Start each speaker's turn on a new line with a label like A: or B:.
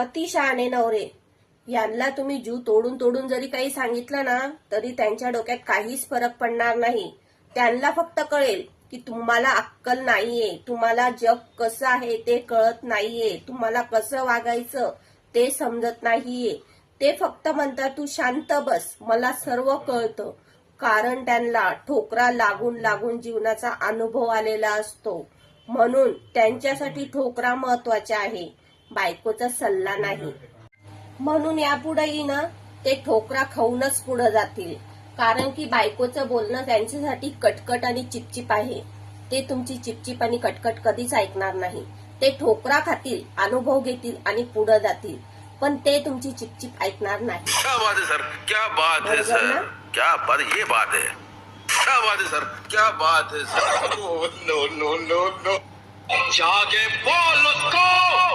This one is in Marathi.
A: अतिशहाणे नवरे. यांना तुम्ही जीव तोडून तोडून जरी काही सांगितलं ना तरी त्यांच्या डोक्यात काहीच फरक पडणार नाही. त्यांना फक्त कळेल की तुम्हाला अक्कल नाहीये. तुम्हाला जग कसं आहे ते कळत नाहीये. तुम्हाला कसं वागायचं ते समजत नाहीये. ते फक्त म्हणतात तू शांत बस मला सर्व कळतं. कारण त्यांना ठोकरा लागून लागून जीवनाचा अनुभव आलेला असतो. म्हणून त्यांच्यासाठी ठोकरा महत्त्वाचा आहे. बायकोचा सल्ला नाही. म्हणून यापुढेही ना ते ठोकरा खाऊनच पुढे जातील. कारण की बायकोचं बोलणं त्यांच्यासाठी कटकट आणि चिपचिप आहे. ते तुमची चिपचिप आणि कटकट कधीच ऐकणार नाही. ते ठोकरा खातील अनुभव घेतील आणि पुढे जातील. पण ते तुमची चिपचिप ऐकणार नाही.
B: क्या बात है सर? क्या बात है? सर? क्या बात ये बात है। क्या बात है सर? क्या बात है sir? No no no no जाके बोल उसको!